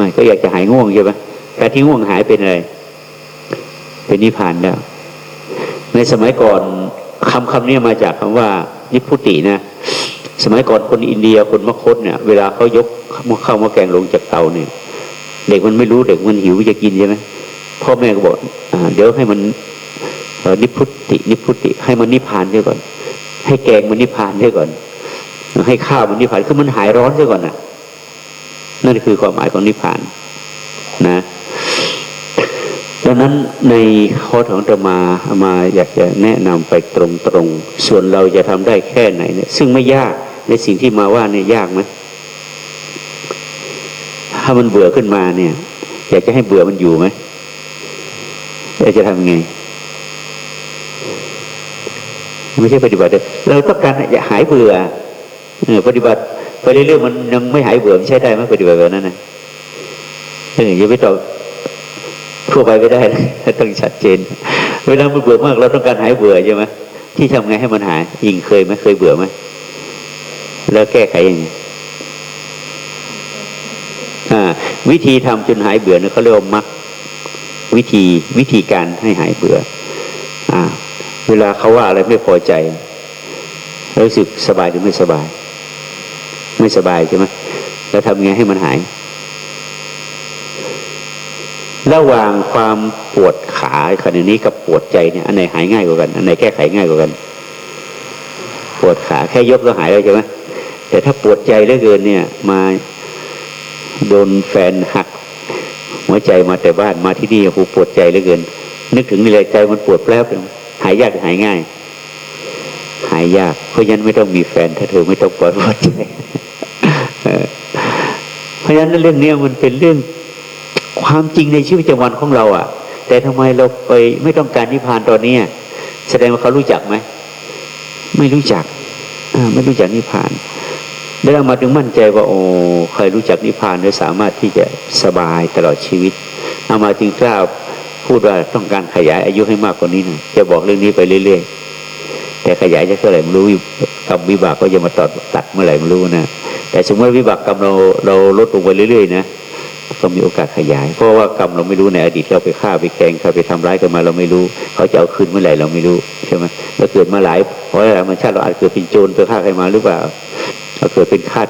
ไม่ก็อยากจะหายง่วงใช่ไหมการที่ง่วงหายเป็นอะไร เป็นนิพพานแล้ว ในสมัยก่อนคำคำนี้มาจากคำว่า นิพุตินะ สมัยก่อนคนอินเดียคนมคตเนี่ย เวลาเขายกข้าวมะแกงลงจากเตาเนี่ย เด็กมันไม่รู้เด็กมันหิวจะกินใช่ไหมพ่อแม่ก็บอกอเดี๋ยวให้มันนิพุติ นิพุติ ให้มันนิพพานเสียก่อน ให้แกงมันนิพพานเสียก่อน ให้ข้าวมันนิพพานคือมันหายร้อนเสียก่อนน่ะ นั่นคือความหมายของนิพพานนะดังนั้นในข้อของตมามาอยากจะแนะนำไปตรงๆ ส่วนเราจะทำได้แค่ไหนเนี่ย ซึ่งไม่ยากในสิ่งที่มาว่าเนี่ยยากไหมถ้ามันเบื่อขึ้นมาเนี่ย อยากจะให้เบื่อมันอยู่ไหมเราจะทำไง ไม่ใช่ปฏิบัติเราต้องการอยากหายเบื่อเออปฏิบัติ ไปเรื่อยๆมันยังไม่หายเบื่อใช่ได้ไหมปฏิบัติแบบนั้นนะเอออย่าไปตอบทั่วไปไม่ได้ต้องชัดเจน เวลามันเบื่อมากเราต้องการหายเบื่อใช่ไหมที่ทำไงให้มันหายยิงเคยไหมเคยเบื่อไหมแล้วแก้ไขยังไงวิธีทำจนหายเบื่อเนี่ยเขาเรียกว่ามักวิธีวิธีการให้หายเบื่ออเวลาเขาว่าอะไรไม่พอใจรู้สึกสบายหรือไม่สบาย ไม่สบายใช่ไหมแล้วทำไงให้มันหาย ระหว่างความปวดขาขณะนี้กับปวดใจเนี่ยอันไหนหายง่ายกว่ากันอันไหนแก้ไขง่ายกว่ากัน ปวดขาแค่ยกก็หายแล้วใช่ไหมแต่ถ้าปวดใจเหลือเกินเนี่ย มาโดนแฟนหัก หัวใจมาแต่บ้านมาที่นี่โอ้ปวดใจเหลือเกิน นึกถึงนี่เลยใจมันปวดแป๊บหายยากหายง่าย หายยากเพราะฉะนั้นไม่ต้องมีแฟน ถ้าเธอไม่ต้องปวดหัวใจ เพราะฉะนั้นเรื่องนี้มันเป็นเรื่องความจริงในชีวิตประจำวันของเราอะ่ะ แต่ทำไมเราไปไม่ต้องการนิพพานตอนนี้แสดงว่าเขารู้จักไหมไม่รู้จักไม่รู้จักนิพพานแล้วเรามาถึงมั่นใจว่าโอ้ใครรู้จักนิพพานแลวสามารถที่จะสบายตลอดชีวิตเอามาถึงกล้าพูดว่าต้องการขยายอายุให้มากกว่านี้นะจะบอกเรื่องนี้ไปเรื่อย ๆ แต่ขยายจะเท่าไหร่ไม่รู้กรรมวิบากก็จะมาตัดตัดเมื่อไหร่ไม่รู้นะ แต่สมมติวิบากกรรมเราเราลดลงไปเรื่อยๆนะก็มีโอกาสขยาย เพราะว่ากรรมเราไม่รู้ในอดีตเราไปฆ่าไปแกงเขาไปทำร้ายกันมาเราไม่รู้ เขาจะเอาคืนเมื่อไหร่เราไม่รู้ใช่ไหมเราเกิดมาหลายเพราะอะไรมันชาติเราอาจเกิดเป็นโจรไปฆ่าใครมาหรือเปล่าเราเกิดเป็นฆาต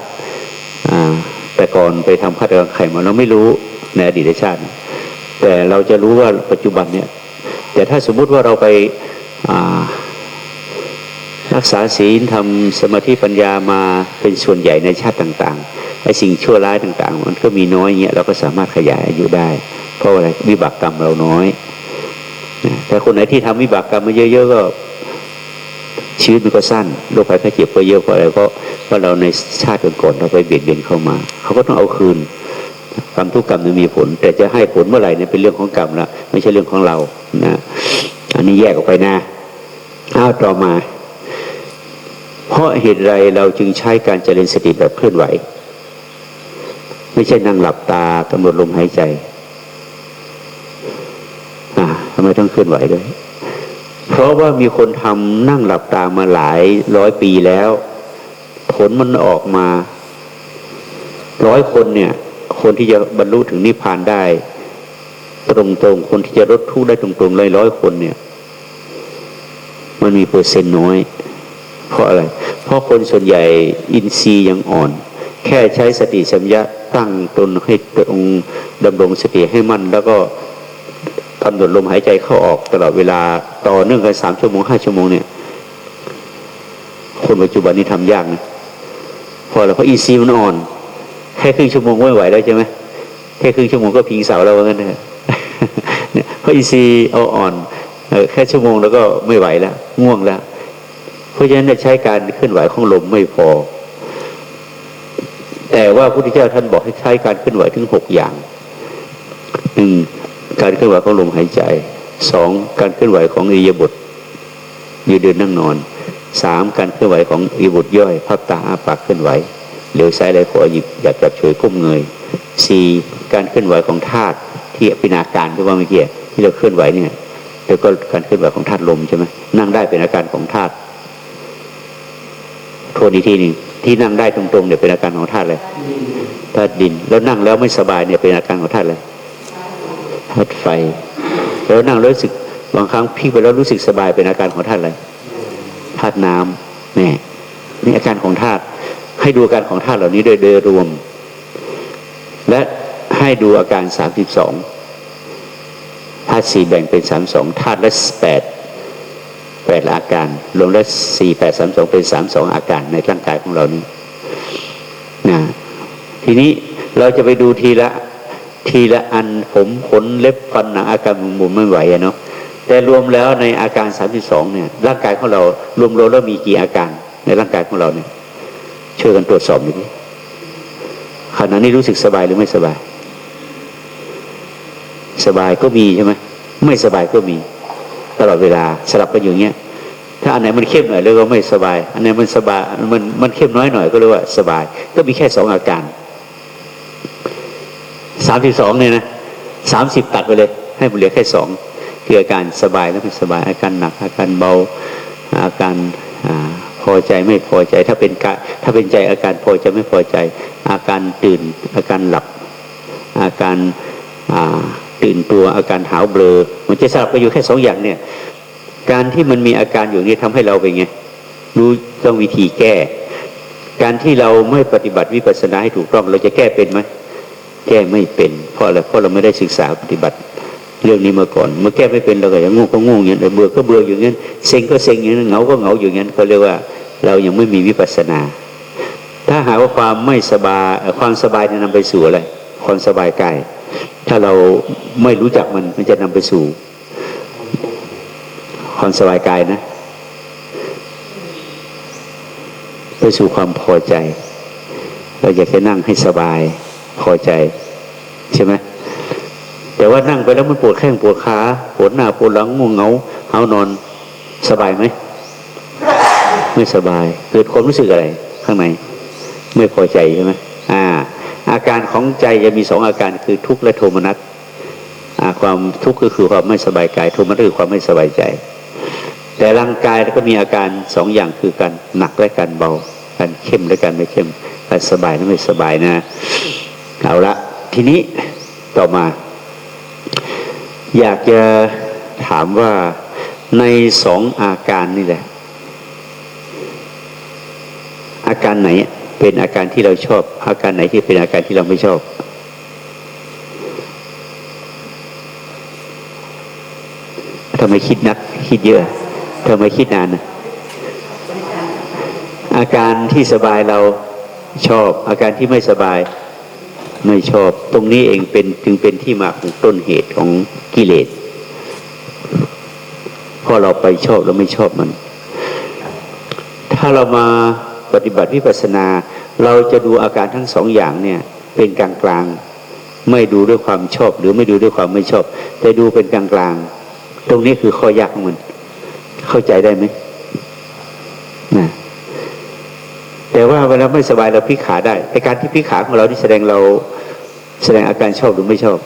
แต่ก่อนไปทำฆาตกรรมใครมาเราไม่รู้ในอดีตชาติ แต่เราจะรู้ว่าปัจจุบันเนี่ย แต่ถ้าสมมุติว่าเราไป รักษาศีลทำสมาธิปัญญามาเป็นส่วนใหญ่ในชาติต่างๆไอ้สิ่งชั่วร้ายต่างๆ มันก็มีน้อยเงี้ยเราก็สามารถขยายอายุได้ เพราะอะไรวิบากกรรมเราน้อยแต่คนไหนที่ทำวิบากกรรมมาเยอะๆก็ชีวิตมันก็สั้นโรคภัยไข้เจ็บก็เยอะเพราะอะไรเพราะว่าเราในชาติก่อนเราไปเบียดเบียนเข้ามา เขาก็ต้องเอาคืนกรรมทุกกรรมจะมีผล แต่จะให้ผลเมื่อไหร่เนี่ยเป็นเรื่องของกรรมละไม่ใช่เรื่องของเรานะ อันนี้แยกออกไปนะเอาต่อมา เพราะเหตุไรเราจึงใช้การเจริญสติแบบเคลื่อนไหว ไม่ใช่นั่งหลับตากำหนดลมหายใจอ่าทำไมต้องเคลื่อนไหวด้วย เพราะว่ามีคนทำนั่งหลับตามาหลายร้อยปีแล้ว ผลมันออกมาร้อยคนเนี่ย คนที่จะบรรลุถึงนิพพานได้ ตรงๆ คนที่จะลดทุกข์ได้ตรงๆเลยร้อยคนเนี่ย มันมีเปอร์เซ็นต์น้อย เพราะอะไร เพราะคนส่วนใหญ่อินทรีย์ยังอ่อน แค่ใช้สติสัมยาตั้งตนให้ตรงดำรงสติให้มั่น แล้วก็กำหนดลมหายใจเข้าออกตลอดเวลาต่อเนื่องกันสามชั่วโมงห้าชั่วโมงเนี่ย คนปัจจุบันนี้ทำยากนะพอแล้วเพราะอีซีมันอ่อน แค่ครึ่งชั่วโมงไม่ไหวแล้วใช่ไหมแค่ครึ่งชั่วโมงก็พิงเสาแล้วงั้นเถอะเพราะอีซีเอาอ่อนแค่ชั่วโมงแล้วก็ไม่ไหวแล้วง่วงแล้ว ราะฉะนั้นใช้การเคลื่อนไหวของลมไม่พอ แต่ว่าพระพุทธเจ้าท่านบอกให้ใช้การเคลื่อนไหวถึงหกอย่างหนึ่งการเคลื่อนไหวของลมหายใจสองการเคลื่อนไหวของอิยบทยืนเดินนั่งนอนสามการเคลื่อนไหวของอิบทย่อยพับตาอาปากเคลื่อนไหวเหลวซ้ายไหลขวาหยิบหยับจับเฉยก้มเงยสี่การเคลื่อนไหวของธาตุที่ปินาการที่ว่าเมื่อกี้ที่เราเคลื่อนไหวเนี่ยแล้วก็การเคลื่อนไหวของธาตุลมใช่ไหมนั่งได้เป็นอาการของธาตุ โทษอีกทีหนึ่งที่นั่งได้ตรงๆเนี่ยเป็นอาการของธาตุอะไรธาตุดิน แล้วนั่งแล้วไม่สบายเนี่ยเป็นอาการของธาตุอะไรธาตุไฟ แล้วนั่งแล้วรู้สึกบางครั้งพี่ไปแล้วรู้สึกสบายเป็นอาการของธาตุอะไรธาตุน้ำเนี่ยนี่อาการของธาตุให้ดูอาการของธาตุเหล่านี้โดยโดยรวม และให้ดูอาการสามสิบสองธาตุสี่แบ่งเป็นสามสองธาตุละแปด แปดอาการ รวมแล้วสี่แปดสามสองเป็นสามสองอาการในร่างกายของเรานี้นะทีนี้เราจะไปดูทีละทีละอันผมขนเล็บฟันหนังอาการมุมไม่ไหวเนาะแต่รวมแล้วในอาการ 32 เนี่ย ร่างกายของเรารวมๆแล้วมีกี่อาการในร่างกายของเราเนี่ยช่วยกันตรวจสอบดูขณะนี้รู้สึกสบายหรือไม่สบาย สบายก็มีใช่ไหมไม่สบายก็มี ตลอดเวลาสลับกันอยู่เงี้ยถ้าอันไหนมันเข้มหน่อยเรียกว่าไม่สบาย อันไหนมันสบายมันมันเข้มน้อยหน่อยก็เรียกว่าสบาย ก็มีแค่สองอาการสามสิบสองเนี่ยนะสามสิบตัดไปเลย ให้มันเหลือแค่สองคืออาการสบายแล้วไม่สบายอาการหนัก อาการเบาอาการพอใจไม่พอใจ ถ้าเป็นกะถ้าเป็นใจอาการพอใจไม่พอใจ อาการตื่น อาการหลับ อาการอ่า ตื่นตัวอาการหาวเบลอมันจะสลับไปอยู่แค่สองอย่างเนี่ย การที่มันมีอาการอยู่นี้ทำให้เราเป็นไงรู้ต้องวิธีแก้ การที่เราไม่ปฏิบัติวิปัสสนาให้ถูกต้องเราจะแก้เป็นไหมแก้ไม่เป็นเพราะอะไรเพราะเราไม่ได้ศึกษาปฏิบัติเรื่องนี้มาก่อน เมื่อแก้ไม่เป็นเราก็ย่างงูก็งูอย่างนั้นเบื่อก็เบื่ออย่างนั้นเซ็งก็เซ็งอย่างนั้นเหงาก็เหงาอย่างนั้นเขาเรียกว่าเรายังไม่มีวิปัสสนา ถ้าหากว่าความไม่สบายความสบายจะนำไปสู่อะไรความสบายกาย ถ้าเราไม่รู้จักมันมันจะนำไปสู่ความสบายกายนะ ไปสู่ความพอใจ เราอยากจะนั่งให้สบายพอใจ ใช่ไหมแต่ว่านั่งไปแล้วมันปวดแข้งปวดขาปวดหน้าปวดหลังง่วงเหงาเหานอนสบายไหมไม่สบาย เกิดความรู้สึกอะไร ข้างใน ไม่พอใจใช่ไหมอ่า อาการของใจจะมีสองอาการคือทุกข์และโทมนัสความทุกข์ก็คือความไม่สบายกาย โทมนัสคือความไม่สบายใจ แต่ร่างกายก็มีอาการสองอย่างคือการหนักและการเบา การเข้มและการไม่เข้ม การสบายและไม่สบายนะเอาละทีนี้ต่อมา อยากจะถามว่าในสองอาการนี่แหละ อาการไหน เป็นอาการที่เราชอบ อาการไหนที่เป็นอาการที่เราไม่ชอบ ทำไมคิดนัก คิดเยอะทำไมคิดนาน อาการที่สบายเราชอบ อาการที่ไม่สบายไม่ชอบ ตรงนี้เองเป็นจึงเป็นที่มาของต้นเหตุของกิเลสเพราะเราไปชอบแล้วไม่ชอบมัน ถ้าเรามา ปฏิบัติวิปัสนา เราจะดูอาการทั้งสองอย่างเนี่ยเป็นกลางกลางไม่ดูด้วยความชอบ หรือไม่ดูด้วยความไม่ชอบ แต่ดูเป็นกลางกลางตรงนี้คือข้อยากของมัน เข้าใจได้ไหมนะแต่ว่าเวลาไม่สบายเราพิขาได้แต่การที่พิขาของเราที่แสดงเราแสดงอาการชอบหรือไม่ชอบ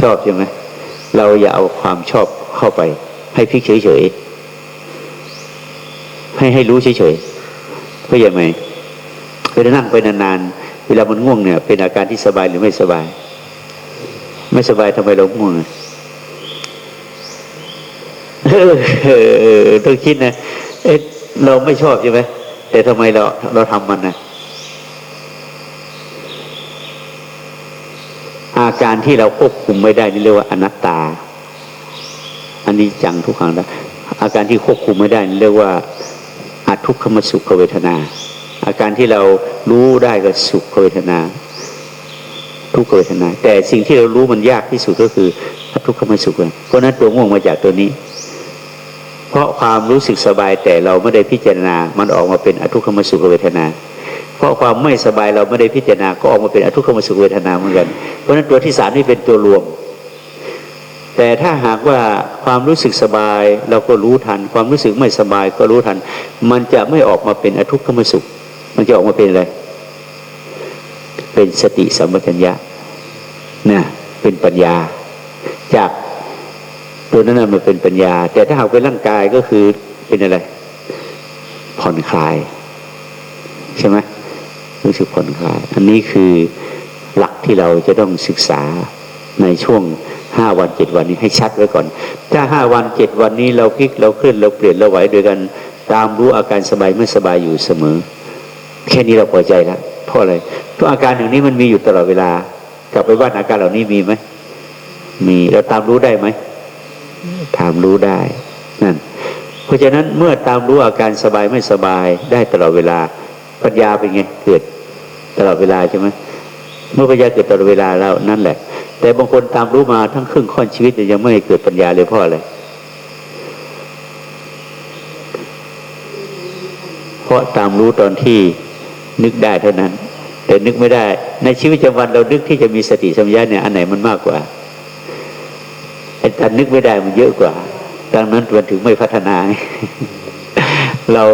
ชอบใช่ไหมเราอย่าเอาความชอบเข้าไป ให้พิกเฉยๆให้ให้รู้เฉยๆ เข้าใจไหมเวลานั่งไปนานๆ เวลามันง่วงเนี่ย เป็นอาการที่สบายหรือไม่สบาย ไม่สบายทำไมเราง่วงอะเออเออเออต้องคิดนะเอ๊ะเราไม่ชอบใช่ไหมแต่ทำไมเราเราทำมันนะอาการที่เราควบคุมไม่ได้นี่เรียกว่าอนัตตา อันนี้จังทุกขังนะอาการที่ควบคุมไม่ได้นี่เรียกว่า ทุกขมสุขเวทนา อาการที่เรารู้ได้ก็สุขเวทนา ทุกขเวทนา แต่สิ่งที่เรารู้มันยากที่สุดก็คือทุกขมสุขเพราะนั้นตัวง่วงมาจากตัวนี้ เพราะความรู้สึกสบายแต่เราไม่ได้พิจารณา มันออกมาเป็นอทุกขมสุขเวทนา เพราะความไม่สบายเราไม่ได้พิจารณาก็ออกมาเป็นอทุกขมสุขเวทนาเหมือนกัน เพราะนั้นตัวที่สามนี่เป็นตัวรวม แต่ถ้าหากว่าความรู้สึกสบายเราก็รู้ทัน ความรู้สึกไม่สบายก็รู้ทัน มันจะไม่ออกมาเป็นอทุกขมสุข มันจะออกมาเป็นอะไร เป็นสติสัมปชัญญะนะเป็นปัญญา จากตัวนั้นนะมันเป็นปัญญา แต่ถ้าหากเป็นร่างกายก็คือเป็นอะไร ผ่อนคลาย ใช่ไหมรู้สึกผ่อนคลาย อันนี้คือหลักที่เราจะต้องศึกษาในช่วง ห้าวันเจ็ดวันนี้ให้ชัดไว้ก่อน ถ้าห้าวันเจ็ดวันนี้เราพลิกเราเคลื่อนเราเปลี่ยนเราไหวโดยกันตามรู้อาการสบายไม่สบายอยู่เสมอ แค่นี้เราพอใจแล้วเพราะอะไรทุกอาการอย่างนี้มันมีอยู่ตลอดเวลา กลับไปบ้านอาการเหล่านี้มีไหมมีเราตามรู้ได้ไหมตามรู้ได้นั่นเพราะฉะนั้นเมื่อตามรู้อาการสบายไม่สบายได้ตลอดเวลาปัญญาเป็นไงเกิดตลอดเวลาใช่ไหมเมื่อปัญญาเกิดตลอดเวลาแล้วนั่นแหละ แต่บางคนตามรู้มาทั้งครึ่งค่อนชีวิตยังไม่เกิดปัญญาเลยเพราะอะไรเพราะตามรู้ตอนที่นึกได้เท่านั้น แต่นึกไม่ได้ ในชีวิตประจำวันเรานึกที่จะมีสติสัมปชัญญะเนี่ยอันไหนมันมากกว่าไอ้การนึกไม่ได้มันเยอะกว่า ดังนั้นมันถึงไม่พัฒนา เรา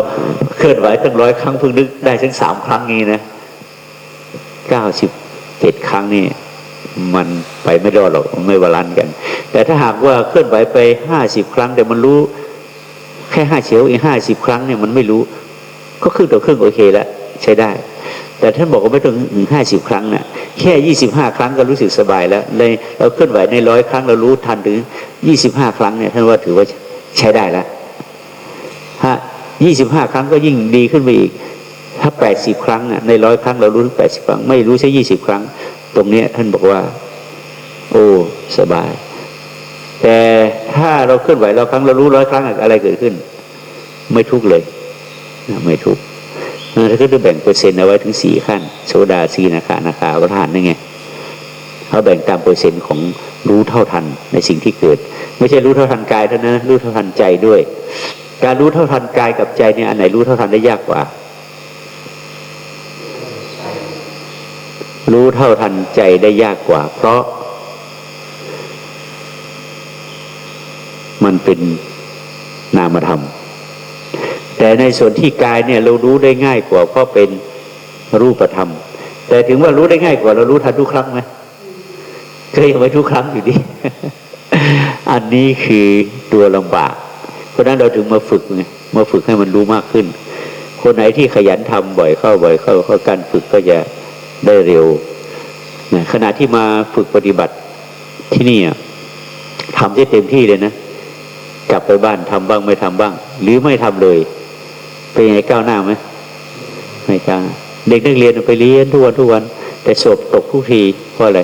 เคลื่อนไหวตั้งร้อยครั้งเพิ่งนึกได้ทั้งสามครั้งนี้นะเก้าสิบเจ็ดครั้งนี่ มันไปไม่รอดหรอกไม่บาลานซ์กัน แต่ถ้าหากว่าเคลื่อนไหวไปห้าสิบครั้ง แต่มันรู้ แค่ห้าเฉียวอีกห้าสิบครั้งเนี่ยมันไม่รู้ ก็ครึ่งต่อครึ่งโอเคแล้วใช้ได้ แต่ท่านบอกว่าไม่ต้องถึงห้าสิบครั้งนะ่ะแค่ยี่สิบห้าครั้งก็รู้สึกสบายแล้วเลยเราเคลื่อนไหวในร้อยครั้งเรารู้ทันถึงยี่สิบห้าครั้งเนี่ยท่านว่าถือว่าใช้ได้แล้วฮะยี่สิบห้าครั้งก็ยิ่งดีขึ้นไปอีก ถ้าแปดสิบครั้งน่ะในร้อยครั้งเรารู้ถึงแปดสิบครั้ง ไม่รู้ใช่ยี่สิบครั้ง ตรงนี้ท่านบอกว่า โอ้สบาย แต่ถ้าเราเคลื่อนไหวเราครั้งเรารู้ร้อยครั้งอะไรเกิดขึ้น ไม่ทุกเลยไม่ทุกข์ถ้าก็จะแบ่งเปอร์เซ็นต์เอาไว้ถึงสี่ขั้นโซดาสีนาคานาคาประทานนั่ไงเขาแบ่งตามเปอร์เซ็นต์ของรู้เท่าทันในสิ่งที่เกิด ไม่ใช่รู้เท่าทันกายเท่านั้นรู้เท่าทันใจด้วย การรู้เท่าทันกายกับใจเนี่ยอันไหนรู้เท่าทันได้ยากกว่า รู้เท่าทันใจได้ยากกว่า เพราะ มันเป็นนามธรรม แต่ในส่วนที่กายเนี่ยเรารู้ได้ง่ายกว่า เพราะเป็นรูปธรรม แต่ถึงว่ารู้ได้ง่ายกว่า เรารู้ทันทุกครั้งไหมก็ยังไม่ทุกครั้งอยู่ดี อันนี้คือตัวลำบาก เพราะนั้นเราถึงมาฝึกไงมาฝึกให้มันรู้มากขึ้น คนไหนที่ขยันทำบ่อยเข้าบ่อยเข้าเข้าการฝึกก็จะ ได้เร็วนะขณะที่มาฝึกปฏิบัติที่นี่ทำได้เต็มที่เลยนะ กลับไปบ้านทำบ้างไม่ทำบ้าง หรือไม่ทำเลย เป็นยังไงก้าวหน้าไหมไม่ก้าวเด็กนักเรียนไปเรียนทุกวันทุกวัน แต่สอบตกทุกทีเพราะอะไร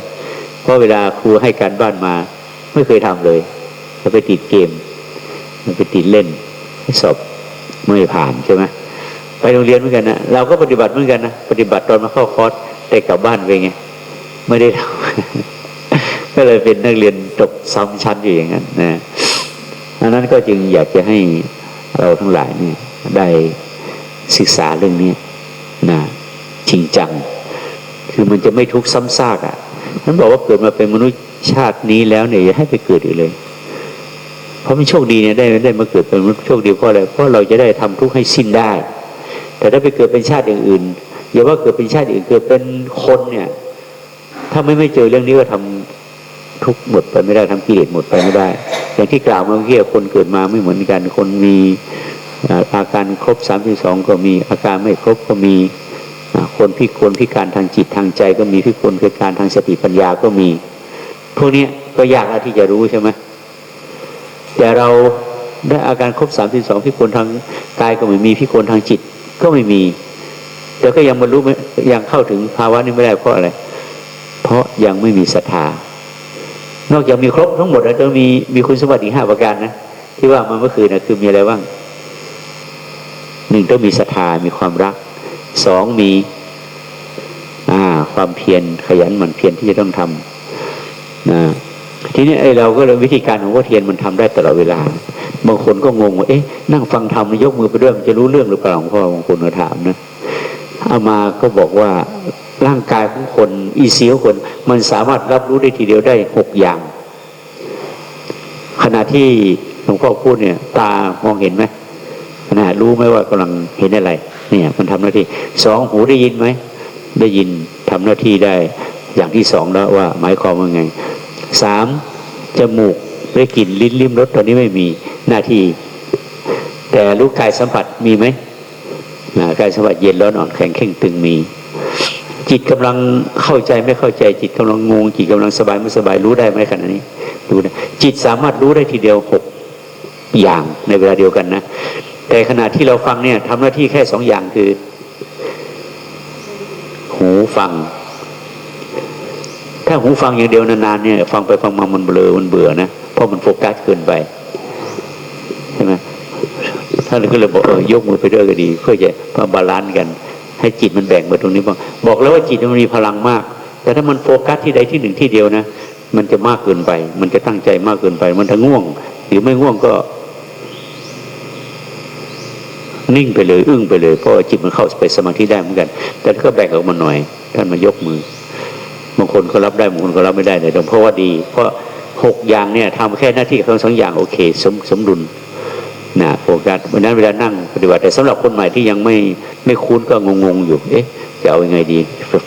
เพราะเวลาครูให้การบ้านมา ไม่เคยทำเลยจะไปติดเกมมันไปติดเล่นสอบไม่ผ่านใช่ไหมไปโรงเรียนเหมือนกันนะเราก็ปฏิบัติเหมือนกันนะปฏิบัติตอนมาเข้าคอร์ส แต่กลับบ้านไปไงไม่ได้ทำก็เลยเป็นนักเรียนตกซ้ำชั้นอยู่อย่างนั้นนะอันนั้นก็จึงอยากจะให้เราทั้งหลายนี่ได้ศึกษาเรื่องนี้นะจริงจัง คือมันจะไม่ทุกข์ซ้ำซากอะ่ะนั้นบอกว่าเกิดมาเป็นมนุษย์ชาตินี้แล้วเนี่ยอย่าให้ไปเกิดอีกเลย เพราะมันโชคดีเนี่ยได้ได้มาเกิดเป็นมนุษย์โชคดีเพราะอะไรเพราะเราจะได้ทำทุกข์ให้สิ้นได้ แต่ถ้าไปเกิดเป็นชาติอื่นๆ อย่าว่าเกิดเป็นชาติอื่นเกิดเป็นคนเนี่ย ถ้าไม่ไม่เจอเรื่องนี้ก็ทำทุกหมดไปไม่ได้ทำกิเลสหมดไปไม่ได้ อย่างที่กล่าวเมื่อกี้คนเกิดมาไม่เหมือนกัน คนมีอาการครบสามสองก็มีอาการไม่ครบก็มีคนพิกลพิการทางจิตทางใจก็มีพิกลพิการทางสติปัญญาก็มี พวกนี้ก็ยากที่จะรู้ใช่ไหมแต่เราได้อาการครบสามสองพิกลทางกายก็ไม่มีพิกลทางจิตก็ไม่มี แต่ก็ยังบรรลุยังเข้าถึงภาวะนี้ไม่ได้เพราะอะไร เพราะยังไม่มีศรัทธานอกจากมีครบทั้งหมดแล้วจะมีมีคุณสมบัติอีกห้าประการนะที่ว่ามาเมื่อคืนนะคือมีอะไรบ้างหนึ่งต้องมีศรัทธามีความรักสองมีอ่าความเพียรขยันหมั่นเพียรที่จะต้องทำนะทีนี้ไอ้เราก็เลยวิธีการของว่าเทียนมันทำได้ตลอดเวลา บางคนก็งงว่าเอ๊ะนั่งฟังธรรมยกมือไปด้วยมันจะรู้เรื่องหรือเปล่าหลวงพ่อบางคนก็ถามนะ อามาก็บอกว่าร่างกายของคนอีเสียวคน มันสามารถรับรู้ได้ทีเดียวได้หกอย่าง ขณะที่หลวงพ่อพูดเนี่ย ตามองเห็นไหมขณะรู้ไหมว่ากำลังเห็นอะไร เนี่ย มันทำหน้าที่สองหูได้ยินไหมได้ยินทำหน้าที่ได้ อย่างที่สองแล้วว่า หมายความว่าไงสามจมูกได้กลิ่นลิ้นลิ้มรสตอนนี้ไม่มีหน้าที่ แต่รู้กายสัมผัสมีไหม กายสัมผัสเย็นร้อนอ่อนแข็งเข่งตึงมี จิตกำลังเข้าใจไม่เข้าใจ จิตกำลังงงจิตกำลังสบายไม่สบายรู้ได้ไหมขณะนี้รู้ได้จิตสามารถรู้ได้ทีเดียวหกอย่างในเวลาเดียวกันนะ แต่ขณะที่เราฟังเนี่ยทำหน้าที่แค่สองอย่างคือ หูฟัง ถ้าหูฟังอย่างเดียวนานๆเนี่ย ฟังไปฟังมามันเบลอมันเบื่อนะเพราะมันโฟกัสเกินไป ท่านก็เลยบอกเออยกมือไปด้วยก็ดี เพื่อจะมาบาลานซ์กัน ให้จิตมันแบ่งมาตรงนี้บ้างบอกแล้วว่าจิตมันมีพลังมาก แต่ถ้ามันโฟกัสที่ใดที่หนึ่งที่เดียวนะ มันจะมากเกินไป มันจะตั้งใจมากเกินไป มันถ้าง่วง หรือไม่ง่วงก็ นิ่งไปเลยอึ้งไปเลยเพราะจิตมันเข้าไปสมาธิได้เหมือนกัน แต่ก็แบ่งออกมาหน่อย ท่านมายกมือบางคนก็รับได้บางคนก็รับไม่ได้เลยเพราะว่าดี เพราะหกอย่างเนี่ยทำแค่หน้าที่ของสองอย่างโอเค สมสมดุล นะโฟกัสวันนั้นเวลานั่งปฏิบัติแต่สำหรับคนใหม่ที่ยังไม่ไม่คุ้นก็งงๆอยู่ เอ๊ะจะเอายังไงดี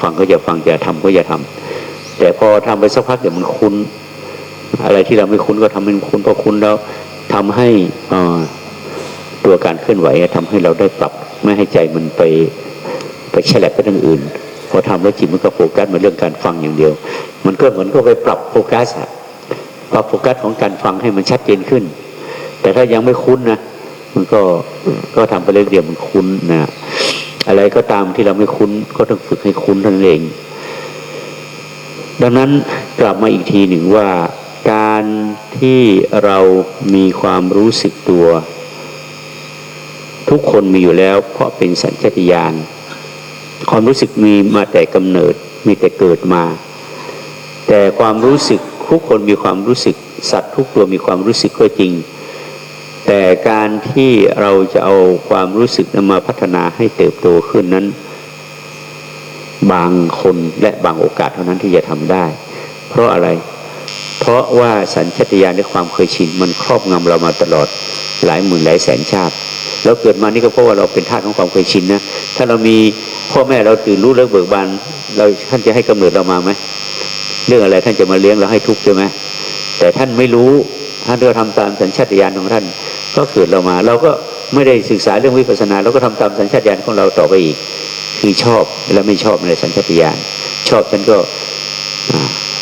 ฟังก็จะฟังจะทำก็จะทำแต่พอทำไปสักพักเดี๋ยวมันคุ้น อะไรที่เราไม่คุ้นก็ทำให้มันคุ้นพอคุ้นแล้วทำให้อ่าตัวการเคลื่อนไหวทำให้เราได้ปรับไม่ให้ใจมันไปไปแฉลบไปทางอื่นพอทำแล้วจิตมันก็โฟกัสมาเรื่องการฟังอย่างเดียว มันก็เหมือนก็ไปปรับโฟกัสปรับโฟกัสของการฟังให้มันชัดเจนขึ้น แต่ถ้ายังไม่คุ้นนะมันก็ก็ทำไปเรื่อยๆมันคุ้นนะอะไรก็ตามที่เราไม่คุ้น ก็ต้องฝึกให้คุ้นนั่นเอง ดังนั้นกลับมาอีกทีหนึ่งว่าการที่เรามีความรู้สึกตัว ทุกคนมีอยู่แล้ว เพราะเป็นสัญชาตญาณความรู้สึกมีมาแต่กำเนิดมีแต่เกิดมา แต่ความรู้สึกทุกคนมีความรู้สึก สัตว์ทุกตัวมีความรู้สึกก็จริง แต่การที่เราจะเอาความรู้สึกนมาพัฒนาให้เติบโตขึ้นนั้น บางคนและบางโอกาสเท่านั้นที่จะทำได้ เพราะอะไร เพราะว่าสัญชาตญาณและความเคยชินมันครอบงำเรามาตลอดหลายหมื่นหลายแสนชาติเราเกิดมานี่ก็เพราะว่าเราเป็นทาสของความเคยชินนะถ้าเรามีพ่อแม่เราตื่นรู้เลิกเบิกบานเราท่านจะให้กำเนิดเรามาไหมเรื่องอะไรท่านจะมาเลี้ยงเราให้ทุกข์ใช่ไหมแต่ท่านไม่รู้ท่านก็ทำตามสัญชาตญาณของท่าน ก็เกิดเรามา เราก็ไม่ได้ศึกษาเรื่องวิปัสสนาเราก็ทำตามสัญชาตญาณของเราต่อไปอีก คือชอบและไม่ชอบในสัญชาตญาณชอบฉันก็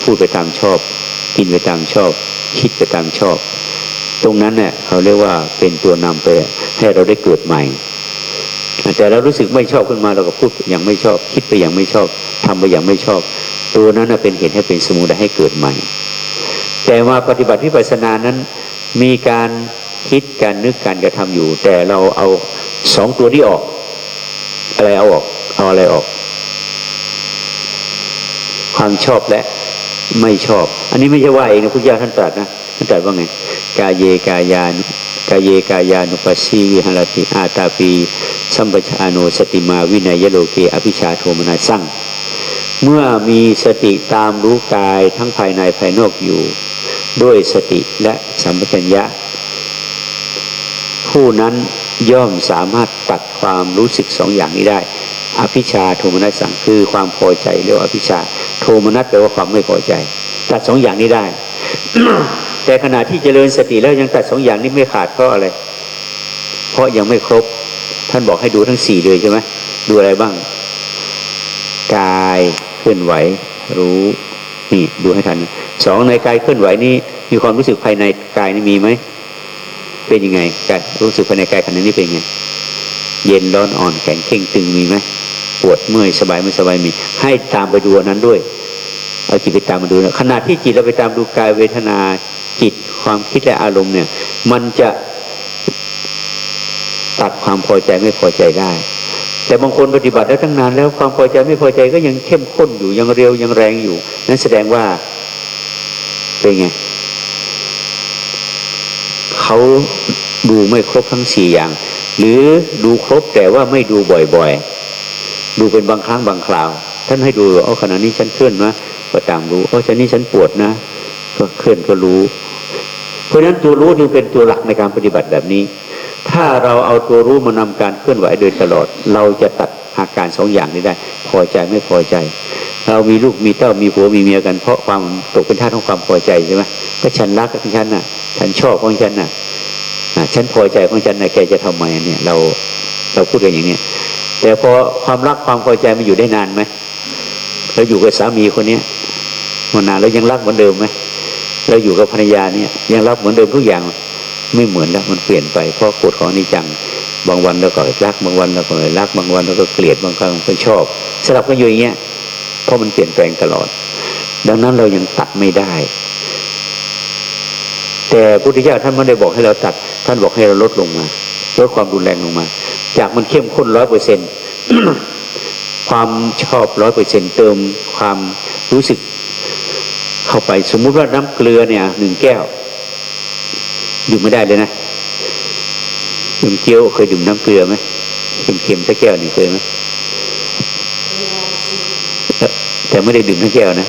พูดไปตามชอบ กินไปตามชอบ คิดไปตามชอบ ตรงนั้นเนี่ยเขาเรียกว่าเป็นตัวนำไปให้เราได้เกิดใหม่แต่เรารู้สึกไม่ชอบขึ้นมาเราก็พูดอย่างไม่ชอบ คิดไปอย่างไม่ชอบทำไปอย่างไม่ชอบ ตัวนั้นน่ะเป็นเหตุให้เป็นสมุทัยให้เกิดใหม่ แต่ว่าปฏิบัติวิปัสสนานั้นมีการ คิดการนึกการกระทำอยู่ แต่เราเอาสองตัวนี้ออก อะไรเอาออก เอาอะไรออก ความชอบและไม่ชอบ อันนี้ไม่ใช่ว่าเองนะพุทธเจ้าท่านตรัสนะท่านตรัสว่าไง กาเยกายานกายเยกายานุปัสสีวิหารติอาตาปีสัมปชาโนสติมาวินัยโลเกอภิชาโทมนาสั่งเมื่อมีสติตามรู้กายทั้งภายในภายนอกอยู่ ด้วยสติและสัมปชัญญะ ผู้นั้นย่อมสามารถตัดความรู้สึกสองอย่างนี้ได้ อภิชาโทมนัสสังคือความพอใจเรียกว่าอภิชา โทมนัสแปลว่าความไม่พอใจ ตัดสองอย่างนี้ได้ แต่ขณะที่เจริญสติแล้วยังตัดสองอย่างนี้ไม่ขาดเพราะอะไร เพราะยังไม่ครบ ท่านบอกให้ดูทั้งสี่เลยใช่ไหมดูอะไรบ้าง กายเคลื่อนไหว รู้นี่ดูให้ทันสองในกายเคลื่อนไหวนี่มีความรู้สึกภายในกายนี่มีไหม เป็นยังไงการรู้สึกภายในกายขณะนี้เป็นยังไง เย็นร้อนอ่อนแข็งเข่งตึงมีไหมปวดเมื่อยสบายไม่สบายมี ให้ตามไปดูนนั้นด้วยเอาจิตไปตามมาดูนะขณะที่จิตเราไปตามดูกายเวทนาจิตความคิดและอารมณ์เนี่ย มันจะตัดความพอใจไม่พอใจได้ แต่บางคนปฏิบัติแล้วตั้งนานแล้วความพอใจไม่พอใจก็ยังเข้มข้นอยู่ยังเร็วยังแรงอยู่ นั่นแสดงว่าเป็นไง เขาดูไม่ครบทั้งสี่อย่าง หรือดูครบแต่ว่าไม่ดูบ่อยๆ ดูเป็นบางครั้งบางคราว ท่านให้ดูเอขณะนี้ฉันเคลื่อนนะก็ตามรู้เอาฉันนี้ฉันปวดนะ ก็เคลื่อนก็รู้ เพราะฉะนั้นตัวรู้จึงเป็นตัวหลักในการปฏิบัติแบบนี้ ถ้าเราเอาตัวรู้มานำการเคลื่อนไหวโดยตลอด เราจะตัดอาการสองอย่างนี้ได้ พอใจไม่พอใจ เรามีลูกมีเต้ามีผัวมีเมียกัน เพราะความตกเป็นท่าสของความพอใจใช่ไหมก็ฉันรักของฉันน่ะ ฉันชอบของฉันน่ะฉันพอใจของฉันน่ะแกจะทำไมเนี่ย เราเราพูดกันอย่างเนี้ยแต่พอความรักความพอใจมันอยู่ได้นานไหมเราอยู่กับสามีคนเนี้ยมานานแล้วยังรักเหมือนเดิมไหมเราอยู่กับภรรยาเนี่ยยังรักเหมือนเดิมทุกอย่างไม่เหมือนแล้วมันเปลี่ยนไปเพราะกฎของอนิจจังบางวันเราก็รักบางวันเราก็รักบางวันเราก็เกลียดบางครั้งก็ชอบสลับกันอยู่อย่างเงี้ย เพราะมันเปลี่ยนแปลงตลอด ดังนั้นเรายังตัดไม่ได้ แต่พระพุทธเจ้าท่านไม่ได้บอกให้เราตัด ท่านบอกให้เราลดลงมาลดความรุนแรงลงมา จากมันเข้มข้นร้อยเปอร์เซ็นความชอบร้อยเปอร์เซ็นเติมความรู้สึก เข้าไปสมมุติว่าน้ำเกลือเนี่ยหนึ่งแก้ว ดื่มไม่ได้เลยนะดื่มเกี๊ยวเคยดื่มน้ำเกลือไหมเค็มๆสักแก้วหนึ่งเคยไหมเอ่อ แต่ไม่ได้ดื่มทั้งแก้วนะ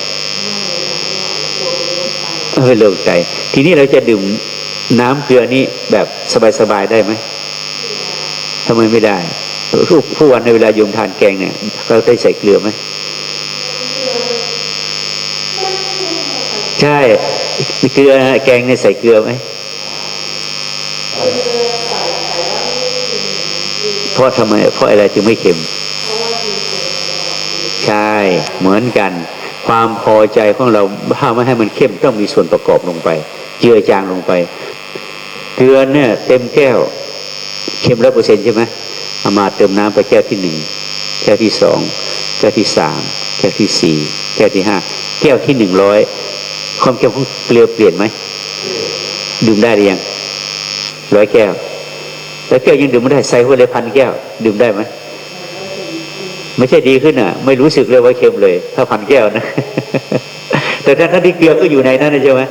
ไม่เลิกใจทีนี้เราจะดื่มน้ำเกลือนี้แบบสบายๆได้ไหมทำไมไม่ได้ผู้ผู้วันในเวลาโยมทานแกงเนี่ยเราได้ใส่เกลือไหมใช่เกลือแกงเนี่ยใส่เกลือไหมเพราะทำไมเพราะอะไรจึงไม่เค็ม เหมือนกัน ความพอใจของเราถ้าไม่ให้มันเข้มต้องมีส่วนประกอบลงไป เจือจางลงไปเกลือเนี่ยเต็มแก้วเค็มร้อยเปอร์เซ็นต์ใช่ไหมเอามาเติมน้ำไปแก้วที่หนึ่งแก้วที่สองแก้วที่สามแก้วที่สี่แก้วที่ห้าแก้วที่หนึ่งร้อยความเค็มของเกลือเปลี่ยนไหมดื่มได้หรือยังร้อยแก้ว แล้วแก้วยังดื่มไม่ได้ใส่ไว้เลยพันแก้ว ดื่มได้ไหม ไม่ใช่ดีขึ้นอะ ไม่รู้สึกเลยว่าเค็มเลย ถ้าพันแก้วนะ แต่ถ้าท่านที่เกลือก็อยู่ในนั้นนะใช่ไหม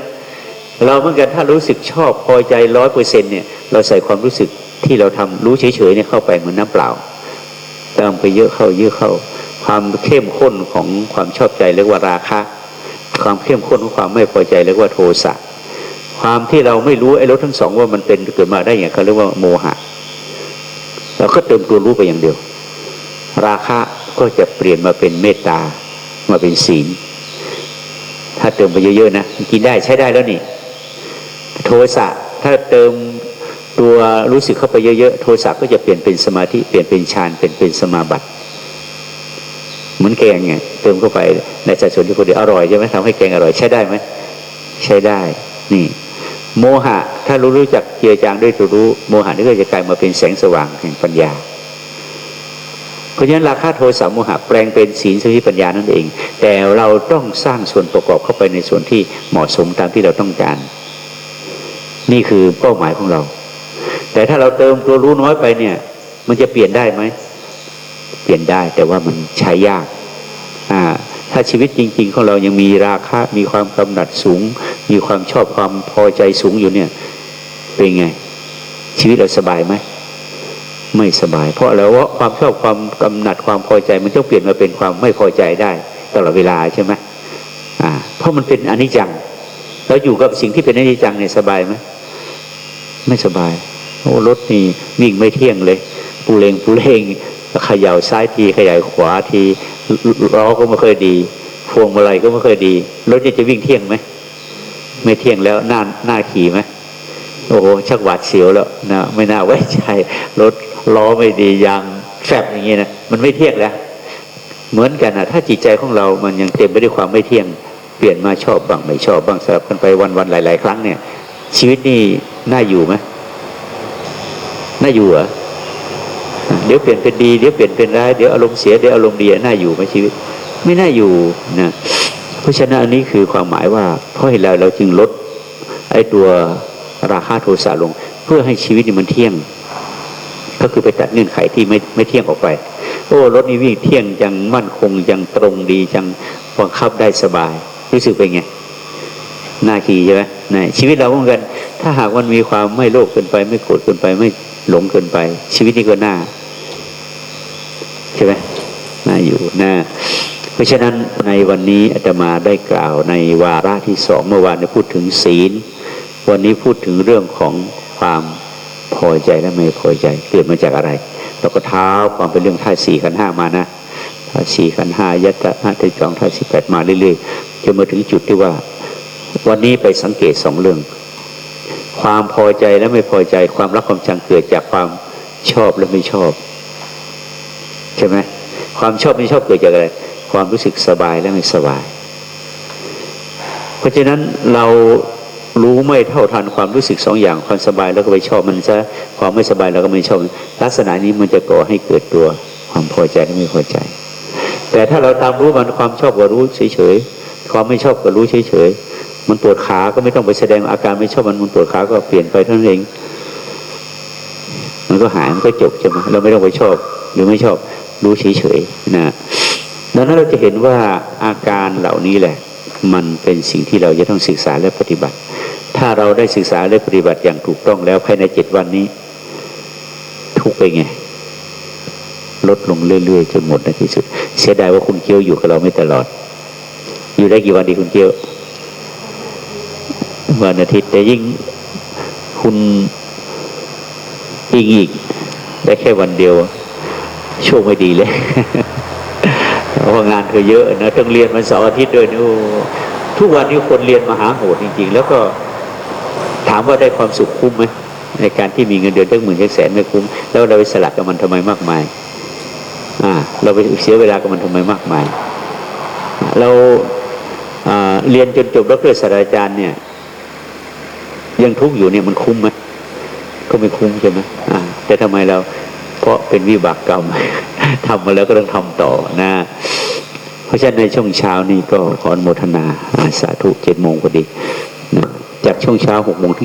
เราเหมือนกันถ้ารู้สึกชอบพอใจร้อยเปอร์เซ็นเนี่ย เราใส่ความรู้สึกที่เราทำรู้เฉยๆเนี่ยเข้าไปเหมือนน้ำเปล่าเติมไปเยอะเข้าเยอะเข้า ความเข้มข้นของความชอบใจเรียกว่าราคะความเข้มข้นของความไม่พอใจเรียกว่าโทสะความที่เราไม่รู้ไอ้รสทั้งสองว่ามันเป็นเกิดมาได้อย่างเขาเรียกว่าโมหะเราก็เติมตัวรู้ไปอย่างเดียว ราคะ ก็จะเปลี่ยนมาเป็นเมตตามาเป็นศีล ถ้าเติมไปเยอะๆนะกินได้ใช้ได้แล้วนี่ โทสะถ้าเติมตัวรู้สึกเข้าไปเยอะๆโทสะก็จะเปลี่ยนเป็นสมาธิเปลี่ยนเป็นฌานเป็นเป็นสมาบัติเหมือนแกงไงเติมเข้าไปในสัดส่วนที่พอดีอร่อยใช่ไหมทำให้แกงอร่อยใช้ได้ไหมใช้ได้ นี่ โมหะ ถ้ารู้รู้จักเจียจางด้วยตัวรู้ โมหะนี่ก็จะกลายมาเป็นแสงสว่างแห่งปัญญา เพราะฉะนั้นราคาโทสะโมหะแปลงเป็นศีลสมาธิปัญญานั่นเอง แต่เราต้องสร้างส่วนประกอบเข้าไปในส่วนที่เหมาะสมตามที่เราต้องการ นี่คือเป้าหมายของเรา แต่ถ้าเราเติมตัวรู้น้อยไปเนี่ย มันจะเปลี่ยนได้ไหมเปลี่ยนได้แต่ว่ามันใช้ยากอ่าถ้าชีวิตจริง ๆ ของเรายังมีราคะมีความกำหนัดสูง มีความชอบความพอใจสูงอยู่เนี่ย เป็นไง ชีวิตเราสบายไหม ไม่สบาย เพราะอะไรว่าความชอบความกำหนัดความพอใจ มันจะเปลี่ยนมาเป็นความไม่พอใจได้ตลอดเวลาใช่ไหมอ่า เพราะมันเป็นอนิจจังเราอยู่กับสิ่งที่เป็นอนิจจังเนี่ยสบายไหมไม่สบายโอ้รถนี่วิ่งไม่เที่ยงเลยปูเลงปูเลงขย่าซ้ายทีขยายขวาทีล้อก็ไม่เคยดีพวงมาลัยก็ไม่เคยดีรถจะวิ่งเที่ยงไหมไม่เที่ยงแล้วน่าน่าขี่ไหมโอ้โหชักหวาดเสียวแล้วนะไม่น่าไว้ใจรถ ล้อไม่ดียางแฟบอย่างนี้นะมันไม่เที่ยงแล้ว เหมือนกันนะถ้าจิตใจของเรามันยังเต็มไปด้วยความไม่เที่ยง เปลี่ยนมาชอบบ้างไม่ชอบบ้างสลับกันไปวันๆหลาย ๆ ครั้งเนี่ย ชีวิตนี่น่าอยู่ไหมน่าอยู่เหรอเดี๋ยวเปลี่ยนเป็นดีเดี๋ยวเปลี่ยนเป็นร้ายเดี๋ยวอารมณ์เสียเดี๋ยวอารมณ์ดีน่าอยู่ไหมชีวิต ไม่น่าอยู่นะเพราะฉะนั้นอันนี้คือความหมายว่าเพราะเหตุไรเราจึงลดไอ้ตัวราคาโทสะลง เพื่อให้ชีวิตนี่มันเที่ยง ก็คือไปตัดเงื่อนไขที่ไม่ไม่เที่ยงออกไป โอ้รถนี้วิ่งเที่ยงจังมั่นคงจังตรงดีจังบังคับได้สบาย รู้สึกเป็นไงน่าขี่ใช่ไหมนชีวิตเราเหมือนกัน ถ้าหากมันมีความไม่โลภเกินไป ไม่โกรธเกินไป ไม่หลงเกินไป ชีวิตนี้ก็น่าใช่ไหมน่าอยู่น่าเพราะฉะนั้นในวันนี้อาตมาได้กล่าวในวาระที่สองเมื่อวานได้พูดถึงศีล วันนี้พูดถึงเรื่องของความ พอใจและไม่พอใจเกิดมาจากอะไร เราก็เท้าความเป็นเรื่องท่าตุสี่ขันห้ามานะท่าตุสี่ขันห้ายัตตะห้าติจองท่าตุสิบแปดมาเรื่อยๆจนมาถึงจุดที่ว่า วันนี้ไปสังเกตสองเรื่อง ความพอใจและไม่พอใจความรักความชังเกิดจากความชอบและไม่ชอบ ใช่ไหมความชอบไม่ชอบเกิดจากอะไร ความรู้สึกสบายและไม่สบาย เพราะฉะนั้นเรา รู้ไม่เท่าทันความรู้สึกสองอย่างความสบายแล้วก็ไปชอบมันซะความไม่สบายเราก็ไม่ชอบ ลักษณะนี้มันจะก่อให้เกิดตัวความพอใจและไม่พอใจ แต่ถ้าเราตามรู้มันความชอบก็รู้เฉยๆความไม่ชอบก็รู้เฉยๆมันปวดขาก็ไม่ต้องไปแสดงอาการไม่ชอบมันมันปวดขาก็เปลี่ยนไปเท่านั้นเองมันก็หายมันก็จบใช่ไหมเราไม่ต้องไปชอบหรือไม่ชอบรู้เฉยๆนะดังนั้นเราจะเห็นว่าอาการเหล่านี้แหละ มันเป็นสิ่งที่เราจะต้องศึกษาและปฏิบัติ ถ้าเราได้ศึกษาและปฏิบัติอย่างถูกต้องแล้วภายในเจ็ดวันนี้ ทุกไปไง ลดลงเรื่อยๆจนหมดในที่สุด เสียดายว่าคุณเกี้ยวอยู่กับเราไม่ตลอด อยู่ได้กี่วันดีคุณเกี้ยววันอาทิตย์แต่ยิ่งคุณอีกอีก ได้แค่วันเดียวโชคไม่ดีเลยเพราะงานเธอเยอะนะต้องเรียนวันเสาร์อาทิตย์ด้วยนะทุกวันนี้คนเรียนมหาโหดจริง ๆ แล้วก็ามว่าได้ความสุขคุ้มไหมในการที่มีเงินเดือนตั้งหมื่นตั้งแสนไม่คุ้ม แล้วเราไปสลัดกับมันทำไมมากมายอ่าเราไปเสียเวลากับมันทำไมมากมาย เราเรียนจนจบดรศาสตราจารย์เนี่ย ยังทุกข์อยู่เนี่ยมันคุ้มไหมก็ไม่คุ้มใช่ไหมอ่าแต่ทำไมเราเพราะเป็นวิบากกรรมทำมาแล้วก็ต้องทำต่อนะเพราะฉะนั้นในช่วงเช้านี้ก็ขออนุโมทนาอาสาธุเจ็ดโมงพอดีจากช่วงเช้าหกโมง